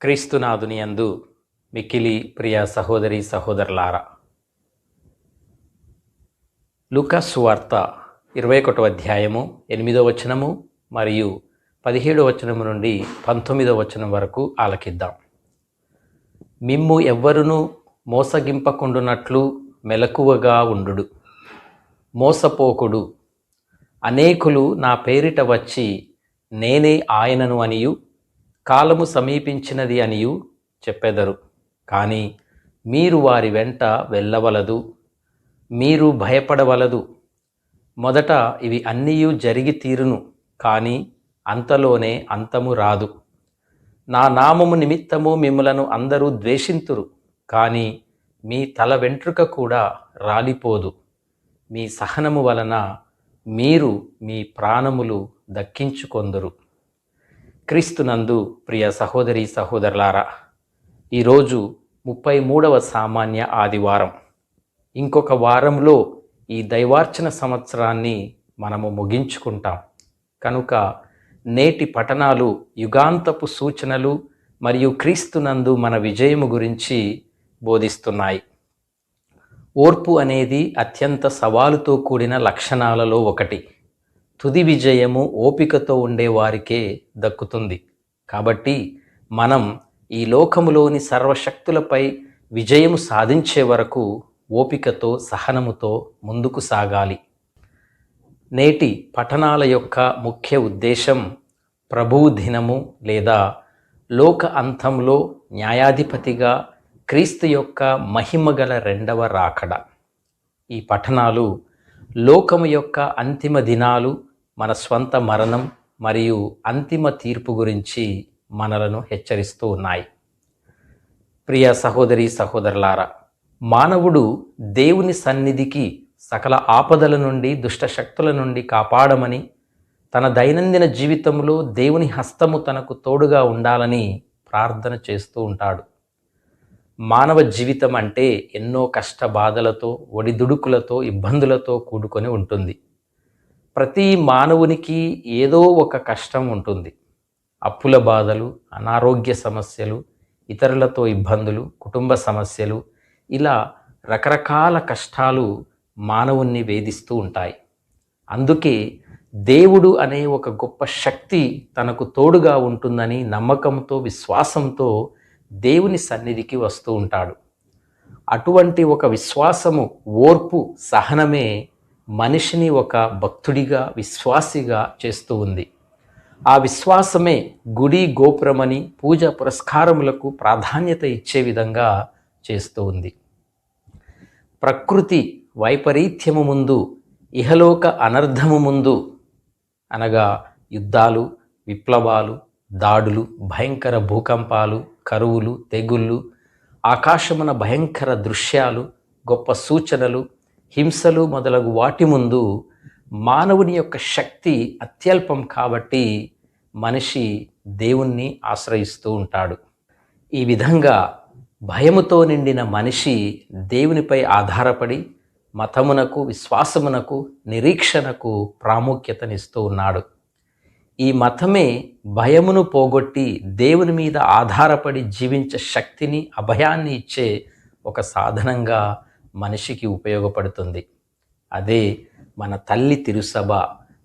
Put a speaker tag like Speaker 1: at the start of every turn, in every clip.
Speaker 1: క్రీస్తునాథుని యందు మిక్కిలి ప్రియ సహోదరి సహోదరులారా. లూకాస్ వార్త ఇరవై ఒకటో అధ్యాయము ఎనిమిదో వచనము మరియు పదిహేడో వచనము నుండి పంతొమ్మిదో వచనం వరకు ఆలకిద్దాం. మిమ్ము ఎవ్వరునూ మోసగింపకుండునట్లు మెలకువగా ఉండుడు. మోసపోకుడు. అనేకులు నా పేరిట వచ్చి నేనే ఆయనను అనియు కాలము సమీపించినది అనియు చెప్పెదరు. కానీ మీరు వారి వెంట వెళ్ళవలదు మీరు భయపడవలదు. మొదట ఇవి అన్నీయు జరిగి తీరును కానీ అంతలోనే అంతము రాదు. నా నామము నిమిత్తము మిమ్మలను అందరూ ద్వేషింతురు కానీ మీ తల వెంట్రుక కూడా రాలిపోదు. మీ సహనము వలన మీరు మీ ప్రాణములు దక్కించుకొందురు. క్రీస్తునందు ప్రియ సహోదరి సహోదరులారా ఈరోజు ముప్పై మూడవ సామాన్య ఆదివారం. ఇంకొక వారంలో ఈ దైవార్చన సంవత్సరాన్ని మనము ముగించుకుంటాం. కనుక నేటి పఠనాలు యుగాంతపు సూచనలు మరియు క్రీస్తునందు మన విజయము గురించి బోధిస్తున్నాయి. ఓర్పు అనేది అత్యంత సవాలుతో కూడిన లక్షణాలలో ఒకటి. తుది విజయము ఓపికతో ఉండే వారికే దక్కుతుంది. కాబట్టి మనం ఈ లోకములోని సర్వశక్తులపై విజయము సాధించే వరకు ఓపికతో సహనముతో ముందుకు సాగాలి. నేటి పఠనాల యొక్క ముఖ్య ఉద్దేశం ప్రభువు దినము లేదా లోక అంతంలో న్యాయాధిపతిగా క్రీస్తు యొక్క మహిమగల రెండవ రాకడ. ఈ పఠనాలు లోకము యొక్క అంతిమ దినాలు మన స్వంత మరణం మరియు అంతిమ తీర్పు గురించి మనలను హెచ్చరిస్తూ ఉన్నాయి. ప్రియ సహోదరి సహోదరులారా మానవుడు దేవుని సన్నిధికి సకల ఆపదల నుండి దుష్ట శక్తుల నుండి కాపాడమని తన దైనందిన జీవితంలో దేవుని హస్తము తనకు తోడుగా ఉండాలని ప్రార్థన చేస్తూ ఉంటాడు. మానవ జీవితం అంటే ఎన్నో కష్ట బాధలతో ఒడిదుడుకులతో ఇబ్బందులతో కూడుకొని ఉంటుంది. ప్రతి మానవునికి ఏదో ఒక కష్టం ఉంటుంది. అప్పుల బాధలు అనారోగ్య సమస్యలు ఇతరులతో ఇబ్బందులు కుటుంబ సమస్యలు ఇలా రకరకాల కష్టాలు మానవుణ్ణి వేధిస్తూ ఉంటాయి. అందుకే దేవుడు అనే ఒక గొప్ప శక్తి తనకు తోడుగా ఉంటుందని నమ్మకంతో విశ్వాసంతో దేవుని సన్నిధికి వస్తూ ఉంటాడు. అటువంటి ఒక విశ్వాసము ఓర్పు సహనమే మనిషిని ఒక భక్తుడిగా విశ్వాసిగా చేస్తూ ఉంది. ఆ విశ్వాసమే గుడి గోపురమని పూజ పురస్కారములకు ప్రాధాన్యత ఇచ్చే విధంగా చేస్తూ ఉంది. ప్రకృతి వైపరీత్యము ముందు ఇహలోక అనర్ధము ముందు అనగా యుద్ధాలు విప్లవాలు దాడులు భయంకర భూకంపాలు కరువులు తెగుళ్ళు ఆకాశమున భయంకర దృశ్యాలు గొప్ప సూచనలు హింసలు మొదలగు వాటి ముందు మానవుని యొక్క శక్తి అత్యల్పం కాబట్టి మనిషి దేవుణ్ణి ఆశ్రయిస్తూ ఉంటాడు. ఈ విధంగా భయముతో నిండిన మనిషి దేవునిపై ఆధారపడి మతమునకు విశ్వాసమునకు నిరీక్షణకు ప్రాముఖ్యతనిస్తూ ఉన్నాడు. ఈ మతమే భయమును పోగొట్టి దేవుని మీద ఆధారపడి జీవించే శక్తిని అభయాన్ని ఇచ్చే ఒక సాధనంగా మనిషికి ఉపయోగపడుతుంది. అదే మన తల్లి తిరుసభ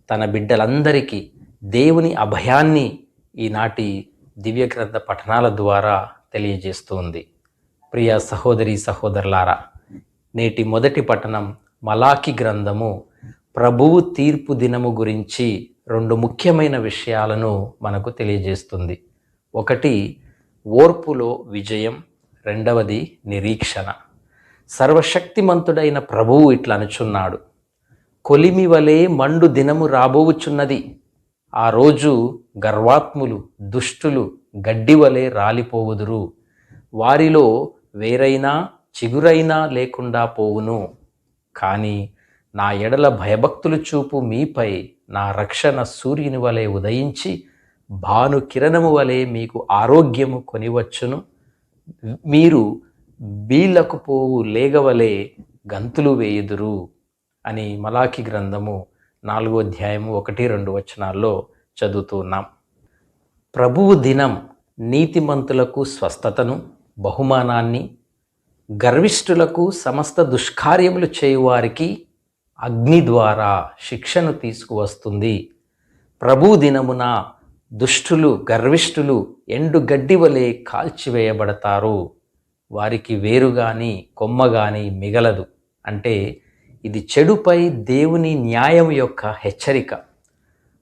Speaker 1: తన బిడ్డలందరికీ దేవుని అభయాన్ని ఈనాటి దివ్యగ్రంథ పఠనాల ద్వారా తెలియజేస్తుంది. ప్రియ సహోదరి సహోదరులారా నేటి మొదటి పఠనం మలాకి గ్రంథము ప్రభువు తీర్పు దినము గురించి రెండు ముఖ్యమైన విషయాలను మనకు తెలియజేస్తుంది. ఒకటి ఓర్పులో విజయం రెండవది నిరీక్షణ. సర్వశక్తిమంతుడైన ప్రభువు ఇట్లా అనుచున్నాడు. కొలిమి వలె మండు దినము రాబోవుచున్నది. ఆ రోజు గర్వాత్ములు దుష్టులు గడ్డి వలె రాలిపోవుదురు. వారిలో వేరైనా చిగురైనా లేకుండా పోవును. కానీ నా ఎడల భయభక్తులు చూపు మీపై నా రక్షణ సూర్యుని వలె ఉదయించి భాను కిరణము వలె మీకు ఆరోగ్యము కొనివచ్చును. మీరు బీళ్ళకు పోవు లేగవలే గంతులు వేయుదురు అని మలాఖీ గ్రంథము నాలుగో అధ్యాయము ఒకటి రెండు వచనాల్లో చదువుతున్నాం ప్రభువు దినం నీతిమంతులకు స్వస్థతను బహుమానాన్ని గర్విష్ఠులకు సమస్త దుష్కార్యములు చేయువారికి అగ్ని ద్వారా శిక్షను తీసుకువస్తుంది. ప్రభు దినమున దుష్టులు గర్విష్ఠులు ఎండు గడ్డి వలె కాల్చివేయబడతారు. వారికి వేరు కొమ్మగాని కొమ్మ మిగలదు. అంటే ఇది చెడుపై దేవుని న్యాయం యొక్క హెచ్చరిక.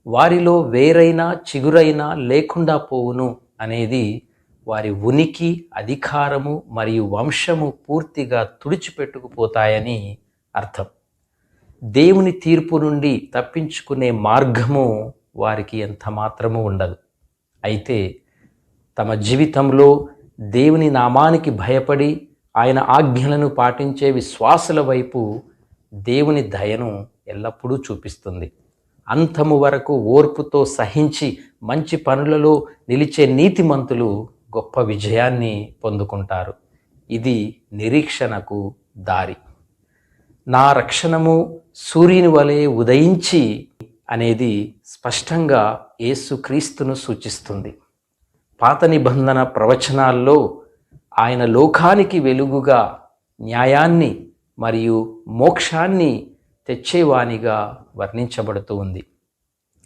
Speaker 1: వారిలో వేరైనా చిగురైనా లేకుండా పోవును అనేది వారి ఉనికి అధికారము మరియు వంశము పూర్తిగా తుడిచిపెట్టుకుపోతాయని అర్థం. దేవుని తీర్పు నుండి తప్పించుకునే మార్గము వారికి ఎంత మాత్రము ఉండదు. అయితే తమ జీవితంలో దేవుని నామానికి భయపడి ఆయన ఆజ్ఞలను పాటించే విశ్వాసుల వైపు దేవుని దయను ఎల్లప్పుడూ చూపిస్తుంది. అంతము వరకు ఓర్పుతో సహించి మంచి పనులలో నిలిచే నీతిమంతులు గొప్ప విజయాన్ని పొందుకుంటారు. ఇది నిరీక్షణకు దారి. నా రక్షణము సూర్యుని వలె ఉదయించి అనేది స్పష్టంగా యేసుక్రీస్తును సూచిస్తుంది. పాత నిబంధన ప్రవచనాల్లో ఆయన లోకానికి వెలుగుగా న్యాయాన్ని మరియు మోక్షాన్ని తెచ్చేవానిగా వర్ణించబడుతూ ఉంది.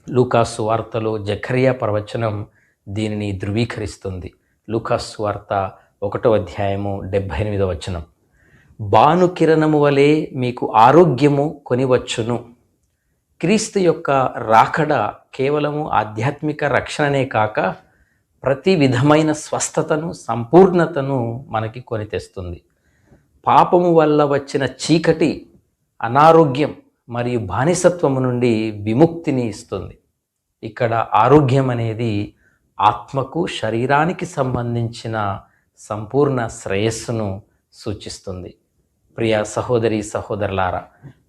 Speaker 1: లూకాసు వార్తలో జఖరియా ప్రవచనం దీనిని ధృవీకరిస్తుంది. లూకాసు వార్త ఒకటో అధ్యాయము డెబ్భై ఎనిమిదో వచనం. బాను కిరణము వలె మీకు ఆరోగ్యము కొనివచ్చును. క్రీస్తు యొక్క రాకడ కేవలము ఆధ్యాత్మిక రక్షణనే కాక ప్రతి విధమైన స్వస్థతను సంపూర్ణతను మనకి కొని తెస్తుంది. పాపము వల్ల వచ్చిన చీకటి అనారోగ్యం మరియు బానిసత్వము నుండి విముక్తిని ఇస్తుంది. ఇక్కడ ఆరోగ్యం అనేది ఆత్మకు శరీరానికి సంబంధించిన సంపూర్ణ శ్రేయస్సును సూచిస్తుంది. ప్రియ సహోదరి సహోదరులారా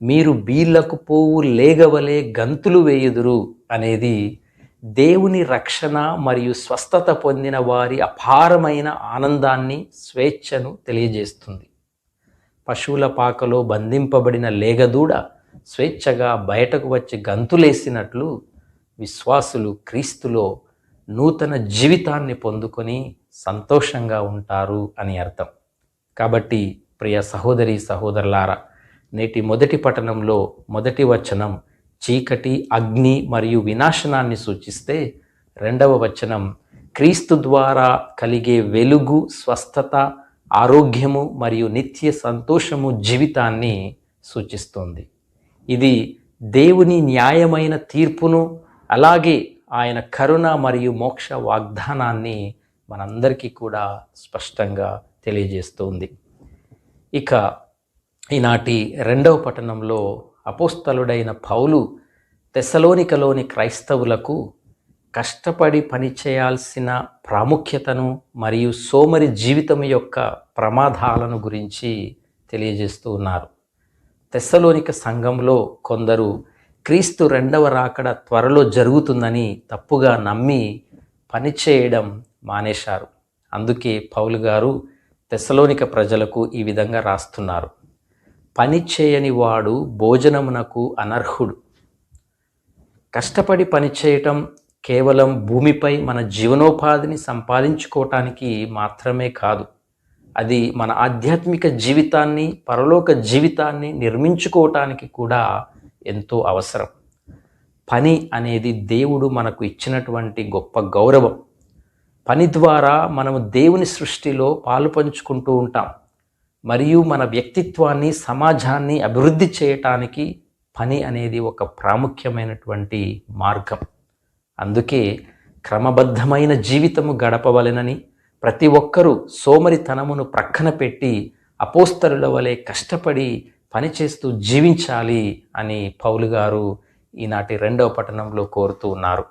Speaker 1: మీరు బీళ్ళకు పోవు లేగవలే గంతులు వేయుదురు అనేది దేవుని రక్షణ మరియు స్వస్థత పొందిన వారి అపారమైన ఆనందాన్ని స్వేచ్ఛను తెలియజేస్తుంది. పశువుల పాకలో బంధింపబడిన లేగదూడ స్వేచ్ఛగా బయటకు వచ్చి గంతులేసినట్లు విశ్వాసులు క్రీస్తులో నూతన జీవితాన్ని పొందుకొని సంతోషంగా ఉంటారు అని అర్థం. కాబట్టి ప్రియ సహోదరి సహోదరులారా నేటి మొదటి పట్టణంలో మొదటి వచనం చీకటి అగ్ని మరియు వినాశనాన్ని సూచిస్తే రెండవ వచనం క్రీస్తు ద్వారా కలిగే వెలుగు స్వస్థత ఆరోగ్యము మరియు నిత్య సంతోషము జీవితాన్ని సూచిస్తుంది. ఇది దేవుని న్యాయమైన తీర్పును అలాగే ఆయన కరుణ మరియు మోక్ష వాగ్దానాన్ని మనందరికీ కూడా స్పష్టంగా తెలియజేస్తుంది. ఇక ఈనాటి రెండవ పట్టణంలో అపోస్తలుడైన పౌలు తెసలోనికలోని క్రైస్తవులకు కష్టపడి పనిచేయాల్సిన ప్రాముఖ్యతను మరియు సోమరి జీవితం యొక్క ప్రమాదాలను గురించి తెలియజేస్తూ ఉన్నారు. తెస్సలోనిక సంఘంలో కొందరు క్రీస్తు రెండవ రాకడ త్వరలో జరుగుతుందని తప్పుగా నమ్మి పనిచేయడం మానేశారు. అందుకే పౌలు గారు తెస్సలోనిక ప్రజలకు ఈ విధంగా రాస్తున్నారు. పని చేయని వాడు భోజనమునకు అనర్హుడు. కష్టపడి పనిచేయటం కేవలం భూమిపై మన జీవనోపాధిని సంపాదించుకోవటానికి మాత్రమే కాదు అది మన ఆధ్యాత్మిక జీవితాన్ని పరలోక జీవితాన్ని నిర్మించుకోవటానికి కూడా ఎంతో అవసరం. పని అనేది దేవుడు మనకు ఇచ్చినటువంటి గొప్ప గౌరవం. పని ద్వారా మనము దేవుని సృష్టిలో పాలు పంచుకుంటూ ఉంటాం. మరియు మన వ్యక్తిత్వాన్ని సమాజాన్ని అభివృద్ధి చేయటానికి పని అనేది ఒక ప్రాముఖ్యమైనటువంటి మార్గం. అందుకే క్రమబద్ధమైన జీవితము గడపవలెనని ప్రతి ఒక్కరూ సోమరితనమును ప్రక్కన పెట్టి అపోస్తరుల వలె కష్టపడి పనిచేస్తూ జీవించాలి అని పౌలు గారు ఈనాటి రెండవ పట్టణంలో కోరుతూ ఉన్నారు.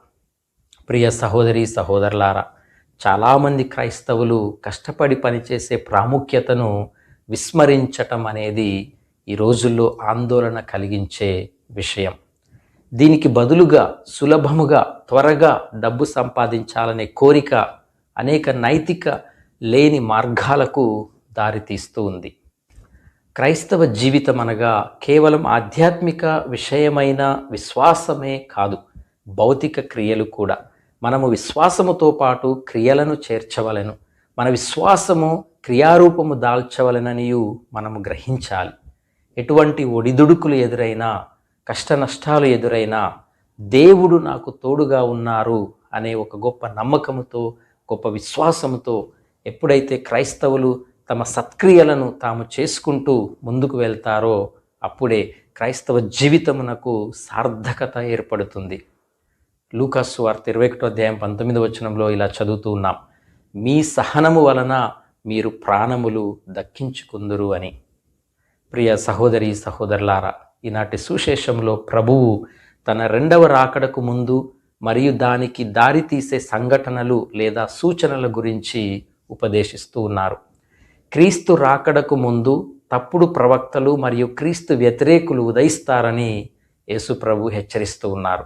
Speaker 1: ప్రియ సహోదరి సహోదరులారా చాలామంది క్రైస్తవులు కష్టపడి పనిచేసే ప్రాముఖ్యతను విస్మరించటం అనేది ఈ రోజుల్లో ఆందోళన కలిగించే విషయం. దీనికి బదులుగా సులభముగా త్వరగా డబ్బు సంపాదించాలనే కోరిక అనేక నైతిక లేని మార్గాలకు దారితీస్తూ ఉంది. క్రైస్తవ జీవితం అనగా కేవలం ఆధ్యాత్మిక విషయమైన విశ్వాసమే కాదు భౌతిక క్రియలు కూడా. మనము విశ్వాసముతో పాటు క్రియలను చేర్చవలెను. మన విశ్వాసము క్రియారూపము దాల్చవలననియు మనము గ్రహించాలి. ఎటువంటి ఒడిదుడుకులు ఎదురైనా కష్ట నష్టాలు ఎదురైనా దేవుడు నాకు తోడుగా ఉన్నారు అనే ఒక గొప్ప నమ్మకముతో గొప్ప విశ్వాసముతో ఎప్పుడైతే క్రైస్తవులు తమ సత్క్రియలను తాము చేసుకుంటూ ముందుకు వెళ్తారో అప్పుడే క్రైస్తవ జీవితమునకు సార్థకత ఏర్పడుతుంది. లూకాసు వార్త ఇరవై ఒకటో అధ్యాయం పంతొమ్మిది వచనంలో ఇలా చదువుతూ ఉన్నాం. మీ సహనము వలన మీరు ప్రాణములు దక్కించుకుందురు అని. ప్రియ సహోదరి సహోదరులారా ఈనాటి సుశేషంలో ప్రభువు తన రెండవ రాకడకు ముందు మరియు దానికి దారి తీసే సంఘటనలు లేదా సూచనల గురించి ఉపదేశిస్తూ ఉన్నారు. క్రీస్తు రాకడకు ముందు తప్పుడు ప్రవక్తలు మరియు క్రీస్తు వ్యతిరేకులు ఉదయిస్తారని యేసు ప్రభు హెచ్చరిస్తూ ఉన్నారు.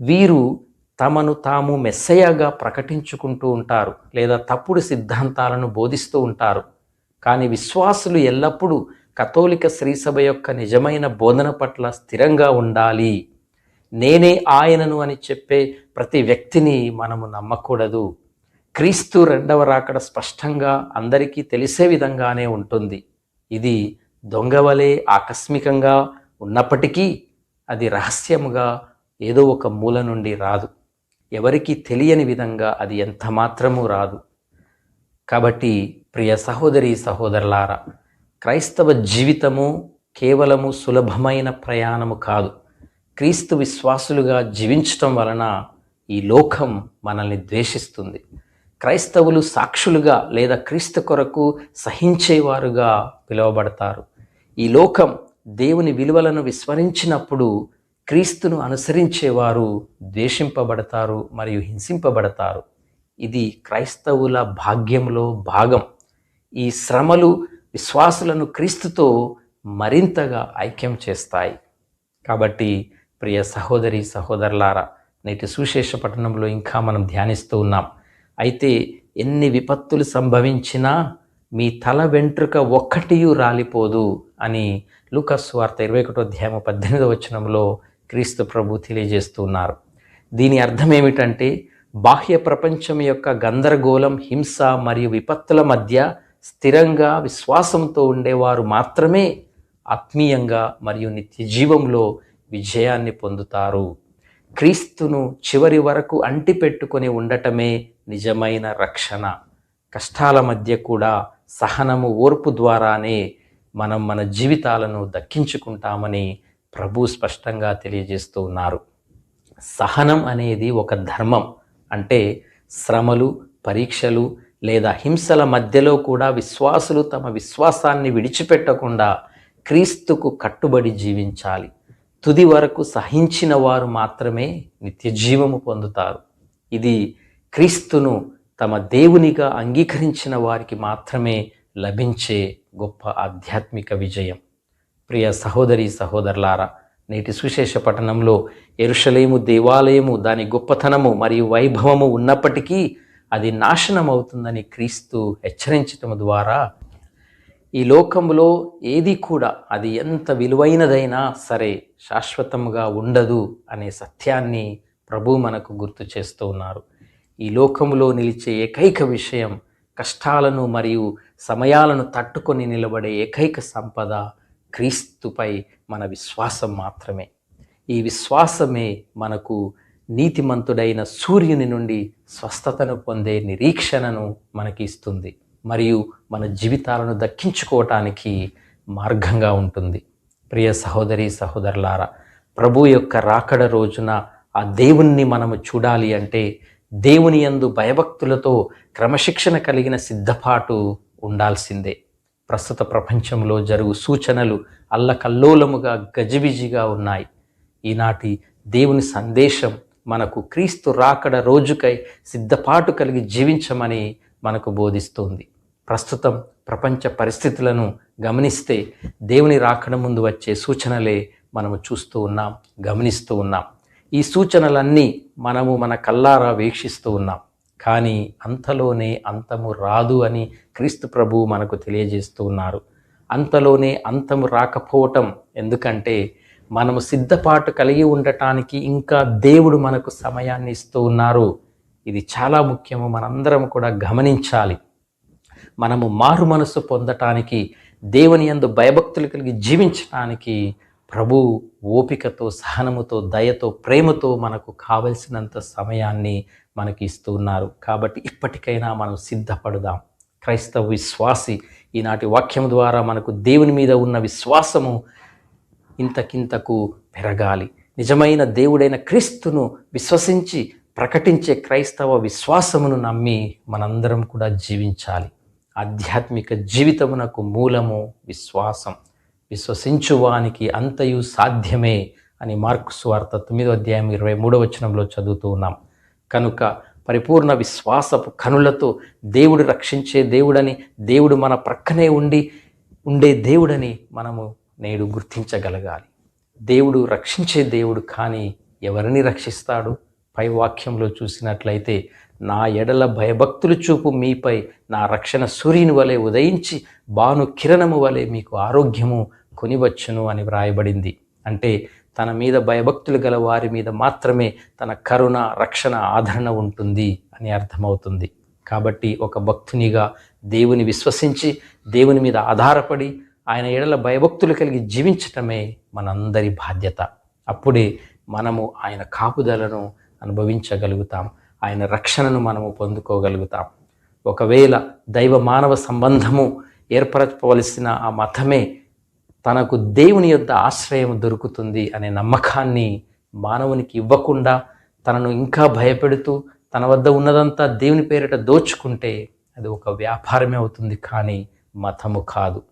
Speaker 1: వీరు తమను తాము మెస్సయ్యగా ప్రకటించుకుంటూ ఉంటారు లేదా తప్పుడు సిద్ధాంతాలను బోధిస్తూ ఉంటారు. కానీ విశ్వాసులు ఎల్లప్పుడూ కథోలిక శ్రీసభ యొక్క నిజమైన బోధన పట్ల స్థిరంగా ఉండాలి. నేనే ఆయనను అని చెప్పే ప్రతి వ్యక్తిని మనము నమ్మకూడదు. క్రీస్తు రెండవ రాకడ స్పష్టంగా అందరికీ తెలిసే విధంగానే ఉంటుంది. ఇది దొంగవలే ఆకస్మికంగా ఉన్నప్పటికీ అది రహస్యముగా ఏదో ఒక మూల నుండి రాదు. ఎవరికీ తెలియని విధంగా అది ఎంత మాత్రమూ రాదు. కాబట్టి ప్రియ సహోదరి సహోదరులారా క్రైస్తవ జీవితము కేవలము సులభమైన ప్రయాణము కాదు. క్రీస్తు విశ్వాసులుగా జీవించటం వలన ఈ లోకం మనల్ని ద్వేషిస్తుంది. క్రైస్తవులు సాక్షులుగా లేదా క్రీస్తు కొరకు సహించేవారుగా పిలువబడతారు. ఈ లోకం దేవుని విలువలను విస్మరించినప్పుడు క్రీస్తును అనుసరించేవారు ద్వేషింపబడతారు మరియు హింసింపబడతారు. ఇది క్రైస్తవుల భాగ్యంలో భాగం. ఈ శ్రమలు విశ్వాసులను క్రీస్తుతో మరింతగా ఐక్యం చేస్తాయి. కాబట్టి ప్రియ సహోదరి సహోదరులారా నేటి సుశేష పట్టణంలో ఇంకా మనం ధ్యానిస్తూ ఉన్నాం. అయితే ఎన్ని విపత్తులు సంభవించినా మీ తల వెంట్రుక ఒక్కటియు రాలిపోదు అని లూకస్ వార్త ఇరవై ఒకటో అధ్యాయం పద్దెనిమిదో వచనంలో క్రీస్తు ప్రభు తెలియజేస్తూ ఉన్నారు దీని అర్థం ఏమిటంటే బాహ్య ప్రపంచం యొక్క గందరగోళం హింస మరియు విపత్తుల మధ్య స్థిరంగా విశ్వాసంతో ఉండేవారు మాత్రమే ఆత్మీయంగా మరియు నిత్య జీవంలో విజయాన్ని పొందుతారు. క్రీస్తును చివరి వరకు అంటిపెట్టుకొని ఉండటమే నిజమైన రక్షణ. కష్టాల మధ్య కూడా సహనము ఓర్పు ద్వారానే మనం మన జీవితాలను దక్కించుకుంటామని ప్రభు స్పష్టంగా తెలియజేస్తూ ఉన్నారు. సహనం అనేది ఒక ధర్మం. అంటే శ్రమలు పరీక్షలు లేదా హింసల మధ్యలో కూడా విశ్వాసులు తమ విశ్వాసాన్ని విడిచిపెట్టకుండా క్రీస్తుకు కట్టుబడి జీవించాలి. తుది వరకు సహించిన వారు మాత్రమే నిత్యజీవము పొందుతారు. ఇది క్రీస్తును తమ దేవునిగా అంగీకరించిన వారికి మాత్రమే లభించే గొప్ప ఆధ్యాత్మిక విజయం. ప్రియ సహోదరి సహోదరులారా నేటి సుశేష పట్టణంలో ఎరుషలేము దేవాలయము దాని గొప్పతనము మరియు వైభవము ఉన్నప్పటికీ అది నాశనం అవుతుందని క్రీస్తు హెచ్చరించటం ద్వారా ఈ లోకంలో ఏది కూడా అది ఎంత విలువైనదైనా సరే శాశ్వతంగా ఉండదు అనే సత్యాన్ని ప్రభు మనకు గుర్తు చేస్తూ ఉన్నారు. ఈ లోకంలో నిలిచే ఏకైక విషయం కష్టాలను మరియు సమయాలను తట్టుకొని నిలబడే ఏకైక సంపద క్రీస్తుపై మన విశ్వాసం మాత్రమే. ఈ విశ్వాసమే మనకు నీతిమంతుడైన సూర్యుని నుండి స్వస్థతను పొందే నిరీక్షణను మనకి ఇస్తుంది మరియు మన జీవితాలను దక్కించుకోవటానికి మార్గంగా ఉంటుంది. ప్రియ సహోదరి సహోదరులారా ప్రభు యొక్క రాకడ రోజున ఆ దేవుణ్ణి మనము చూడాలి అంటే దేవుని యందు భయభక్తులతో క్రమశిక్షణ కలిగిన సిద్ధపాటు ఉండాల్సిందే. ప్రస్తుత ప్రపంచంలో జరుగు సూచనలు అల్లకల్లోలముగా గజిబిజిగా ఉన్నాయి. ఈనాటి దేవుని సందేశం మనకు క్రీస్తు రాకడ రోజుకై సిద్ధపాటు కలిగి జీవించమని మనకు బోధిస్తుంది. ప్రస్తుతం ప్రపంచ పరిస్థితులను గమనిస్తే దేవుని రాకడ ముందు వచ్చే సూచనలే మనము చూస్తూ ఉన్నాం గమనిస్తూ ఉన్నాం. ఈ సూచనలన్నీ మనము మన కల్లారా వీక్షిస్తూ ఉన్నాం. కానీ అంతలోనే అంతము రాదు అని క్రీస్తు ప్రభు మనకు తెలియజేస్తూ ఉన్నారు. అంతలోనే అంతము రాకపోవటం ఎందుకంటే మనము సిద్ధపాటు కలిగి ఉండటానికి ఇంకా దేవుడు మనకు సమయాన్ని ఇస్తూ ఉన్నారు. ఇది చాలా ముఖ్యము మనందరం కూడా గమనించాలి. మనము మారు మనసు పొందటానికి దేవుని యందు భయభక్తులు కలిగి జీవించటానికి ప్రభు ఓపికతో సహనముతో దయతో ప్రేమతో మనకు కావలసినంత సమయాన్ని మనకి ఇస్తూ ఉన్నారు కాబట్టి ఇప్పటికైనా మనం సిద్ధపడదాం. క్రైస్తవ విశ్వాసి ఈనాటి వాక్యం ద్వారా మనకు దేవుని మీద ఉన్న విశ్వాసము ఇంతకింతకు పెరగాలి. నిజమైన దేవుడైన క్రీస్తును విశ్వసించి ప్రకటించే క్రైస్తవ విశ్వాసమును నమ్మి మనందరం కూడా జీవించాలి. ఆధ్యాత్మిక జీవితమునకు మూలము విశ్వాసం. విశ్వసించువానికి అంతయు సాధ్యమే అని మార్కు స్వార్త తొమ్మిదో అధ్యాయం ఇరవై మూడవ వచనంలో చదువుతూ ఉన్నాం. కనుక పరిపూర్ణ విశ్వాసపు కనులతో దేవుడు రక్షించే దేవుడని దేవుడు మన ప్రక్కనే ఉండి ఉండే దేవుడని మనము నేడు గుర్తించగలగాలి. దేవుడు రక్షించే దేవుడు కానీ ఎవరిని రక్షిస్తాడు? పై వాక్యంలో చూసినట్లయితే నా ఎడల భయభక్తులు చూపు మీపై నా రక్షణ సూర్యుని వలె ఉదయించి బాను కిరణము వలె మీకు ఆరోగ్యము కొనివచ్చును అని వ్రాయబడింది. అంటే తన మీద భయభక్తులు గల వారి మీద మాత్రమే తన కరుణ రక్షణ ఆదరణ ఉంటుంది అని అర్థమవుతుంది. కాబట్టి ఒక భక్తునిగా దేవుని విశ్వసించి దేవుని మీద ఆధారపడి ఆయన ఎడల భయభక్తులు కలిగి జీవించటమే మనందరి బాధ్యత. అప్పుడే మనము ఆయన కాపుదలను అనుభవించగలుగుతాం. ఆయన రక్షణను మనము పొందుకోగలుగుతాం. ఒకవేళ దైవ మానవ సంబంధము ఏర్పరచవలసిన ఆ మతమే తనకు దేవుని యొక్క ఆశ్రయం దొరుకుతుంది అనే నమ్మకాన్ని మానవునికి ఇవ్వకుండా తనను ఇంకా భయపెడుతూ తన వద్ద ఉన్నదంతా దేవుని పేరిట దోచుకుంటే అది ఒక వ్యాపారమే అవుతుంది కానీ మతము కాదు.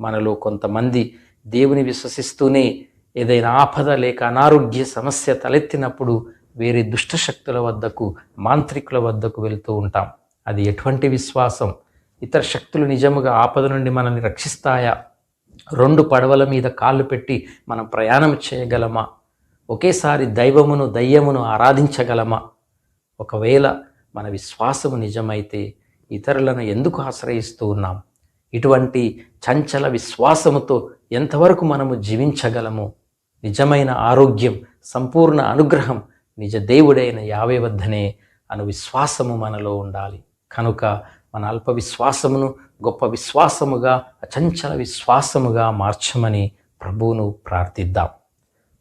Speaker 1: మనలో కొంతమంది దేవుని విశ్వసిస్తూనే ఏదైనా ఆపద లేక అనారోగ్య సమస్య తలెత్తినప్పుడు వేరే దుష్టశక్తుల వద్దకు మాంత్రికుల వద్దకు వెళ్తూ ఉంటాం. అది ఎటువంటి విశ్వాసం? ఇతర శక్తులు నిజముగా ఆపద నుండి మనల్ని రక్షిస్తాయా? రెండు పడవల మీద కాళ్ళు పెట్టి మనం ప్రయాణం చేయగలమా? ఒకేసారి దైవమును దయ్యమును ఆరాధించగలమా? ఒకవేళ మన విశ్వాసము నిజమైతే ఇతరులను ఎందుకు ఆశ్రయిస్తూ ఉన్నాం? ఇటువంటి చంచల విశ్వాసముతో ఎంతవరకు మనము జీవించగలము? నిజమైన ఆరోగ్యం సంపూర్ణ అనుగ్రహం నిజ దేవుడైన యావే వద్దనే అను విశ్వాసము మనలో ఉండాలి. కనుక మన అల్ప విశ్వాసమును గొప్ప విశ్వాసముగా అచంచల విశ్వాసముగా మార్చమని ప్రభువును ప్రార్థిద్దాం.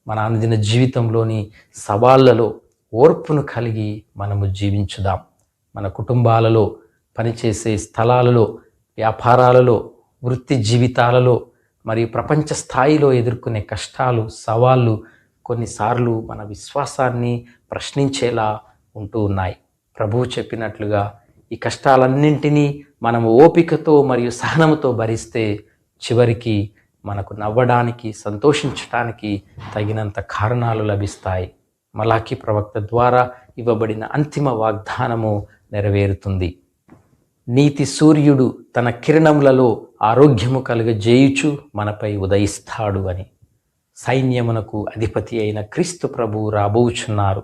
Speaker 1: మన అనుదిన జీవితంలోని సవాళ్ళలో ఓర్పును కలిగి మనము జీవించుదాం. మన కుటుంబాలలో పనిచేసే స్థలాలలో వ్యాపారాలలో వృత్తి జీవితాలలో మరియు ప్రపంచ స్థాయిలో ఎదుర్కొనే కష్టాలు సవాళ్ళు కొన్నిసార్లు మన విశ్వాసాన్ని ప్రశ్నించేలా ఉంటూ ఉన్నాయి. ప్రభువు చెప్పినట్లుగా ఈ కష్టాలన్నింటినీ మనం ఓపికతో మరియు సహనముతో భరిస్తే చివరికి మనకు నవ్వడానికి సంతోషించడానికి తగినంత కారణాలు లభిస్తాయి. మలాఖీ ప్రవక్త ద్వారా ఇవ్వబడిన అంతిమ వాగ్దానము నెరవేరుతుంది. నీతి సూర్యుడు తన కిరణములలో ఆరోగ్యము కలుగజేయుచు మనపై ఉదయిస్తాడు అని. సైన్యమునకు అధిపతి అయిన క్రీస్తు ప్రభు రాబోచున్నారు.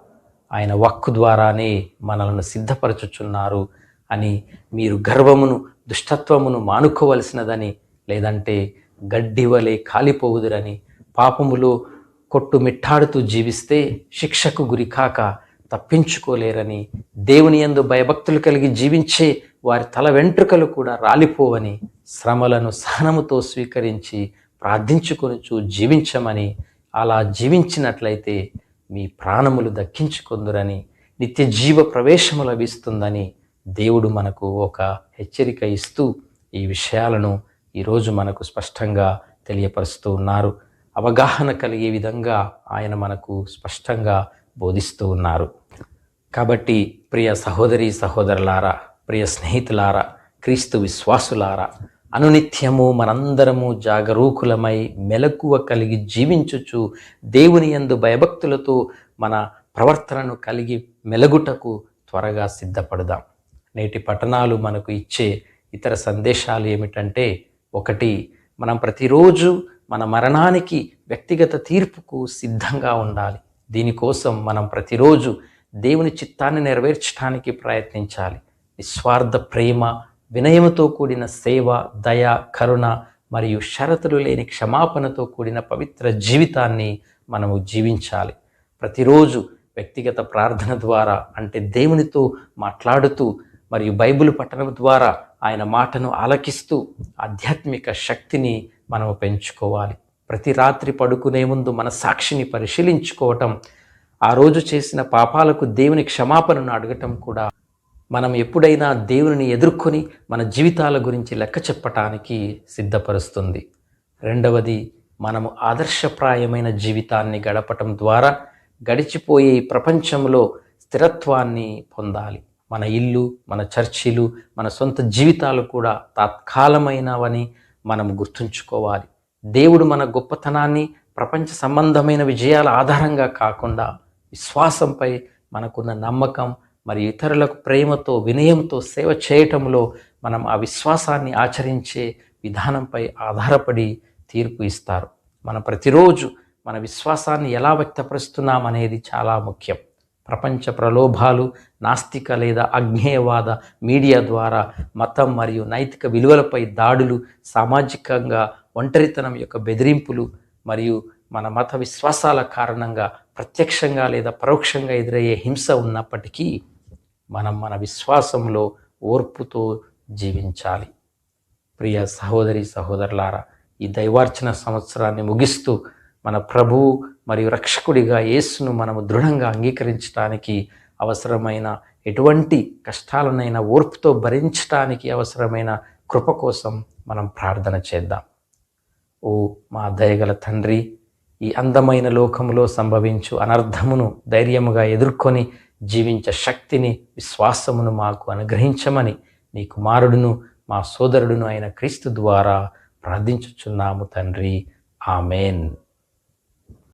Speaker 1: ఆయన వక్కు ద్వారానే మనలను సిద్ధపరచుచున్నారు. అని మీరు గర్వమును దుష్టత్వమును మానుకోవలసినదని లేదంటే గడ్డి వలె కాలిపోవుదురని పాపములో కొట్టు మిట్టాడుతూ జీవిస్తే శిక్షకు గురికాక తప్పించుకోలేరని దేవుని యందు భయభక్తులు కలిగి జీవించే వారి తల వెంట్రుకలు కూడా రాలిపోవని శ్రమలను సహనముతో స్వీకరించి ప్రార్థించుకొనుచు జీవించమని అలా జీవించినట్లయితే మీ ప్రాణములు దక్కించుకొందురని నిత్య జీవ ప్రవేశము లభిస్తుందని దేవుడు మనకు ఒక హెచ్చరిక ఇస్తూ ఈ విషయాలను ఈరోజు మనకు స్పష్టంగా తెలియపరుస్తూ ఉన్నారు. అవగాహన కలిగే విధంగా ఆయన మనకు స్పష్టంగా బోధిస్తూ ఉన్నారు. కాబట్టి ప్రియ సహోదరి సహోదరులారా ప్రియ స్నేహితులారా క్రీస్తు విశ్వాసులారా అనునిత్యము మనందరము జాగరూకులమై మెలకువ కలిగి జీవించుచు దేవుని యందు భయభక్తులతో మన ప్రవర్తనను కలిగి మెలగుటకు త్వరగా సిద్ధపడదాం. నేటి పట్టణాలు మనకు ఇచ్చే ఇతర సందేశాలు ఏమిటంటే ఒకటి మనం ప్రతిరోజు మన మరణానికి వ్యక్తిగత తీర్పుకు సిద్ధంగా ఉండాలి. దీనికోసం మనం ప్రతిరోజు దేవుని చిత్తాన్ని నెరవేర్చడానికి ప్రయత్నించాలి. నిస్వార్థ ప్రేమ వినయముతో కూడిన సేవ దయ కరుణ మరియు షరతులు లేని క్షమాపణతో కూడిన పవిత్ర జీవితాన్ని మనము జీవించాలి. ప్రతిరోజు వ్యక్తిగత ప్రార్థన ద్వారా అంటే దేవునితో మాట్లాడుతూ మరియు బైబిల్ పఠనం ద్వారా ఆయన మాటను ఆలకిస్తూ ఆధ్యాత్మిక శక్తిని మనము పెంచుకోవాలి. ప్రతి రాత్రి పడుకునే ముందు మన సాక్షిని పరిశీలించుకోవటం ఆ రోజు చేసిన పాపాలకు దేవుని క్షమాపణను అడగటం కూడా మనం ఎప్పుడైనా దేవుని ఎదుర్కొని మన జీవితాల గురించి లెక్క చెప్పటానికి సిద్ధపరుస్తుంది. రెండవది మనము ఆదర్శప్రాయమైన జీవితాన్ని గడపటం ద్వారా గడిచిపోయే ప్రపంచంలో స్థిరత్వాన్ని పొందాలి. మన ఇల్లు మన చర్చిలు మన సొంత జీవితాలు కూడా తాత్కాలమైనవని మనం గుర్తుంచుకోవాలి. దేవుడు మన గొప్పతనాన్ని ప్రపంచ సంబంధమైన విజయాల ఆధారంగా కాకుండా విశ్వాసంపై మనకున్న నమ్మకం మరి ఇతరులకు ప్రేమతో వినయంతో సేవ చేయటంలో మనం ఆ విశ్వాసాన్ని ఆచరించే విధానంపై ఆధారపడి తీర్పు ఇస్తారు. మనం ప్రతిరోజు మన విశ్వాసాన్ని ఎలా వ్యక్తపరుస్తున్నాం అనేది చాలా ముఖ్యం. ప్రపంచ ప్రలోభాలు నాస్తిక లేదా అజ్ఞేయవాద మీడియా ద్వారా మతం మరియు నైతిక విలువలపై దాడులు సామాజికంగా ఒంటరితనం యొక్క బెదిరింపులు మరియు మన మత విశ్వాసాల కారణంగా ప్రత్యక్షంగా లేదా పరోక్షంగా ఎదురయ్యే హింస ఉన్నప్పటికీ మనం మన విశ్వాసంలో ఓర్పుతో జీవించాలి. ప్రియ సహోదరి సహోదరులారా ఈ దైవార్చన సంవత్సరాన్ని ముగిస్తూ మన ప్రభు మరియు రక్షకుడిగా యేసును మనము దృఢంగా అంగీకరించడానికి అవసరమైన ఎటువంటి కష్టాలనైనా ఓర్పుతో భరించటానికి అవసరమైన కృప కోసం మనం ప్రార్థన చేద్దాం. ఓ మా దయగల తండ్రి ఈ అందమైన లోకములో సంభవించు అనర్థమును ధైర్యముగా ఎదుర్కొని జీవించే శక్తిని విశ్వాసమును మాకు అనుగ్రహించమని నీ కుమారుడును మా సోదరుడును అయిన క్రీస్తు ద్వారా ప్రార్థించుచున్నాము తండ్రి. ఆమెన్.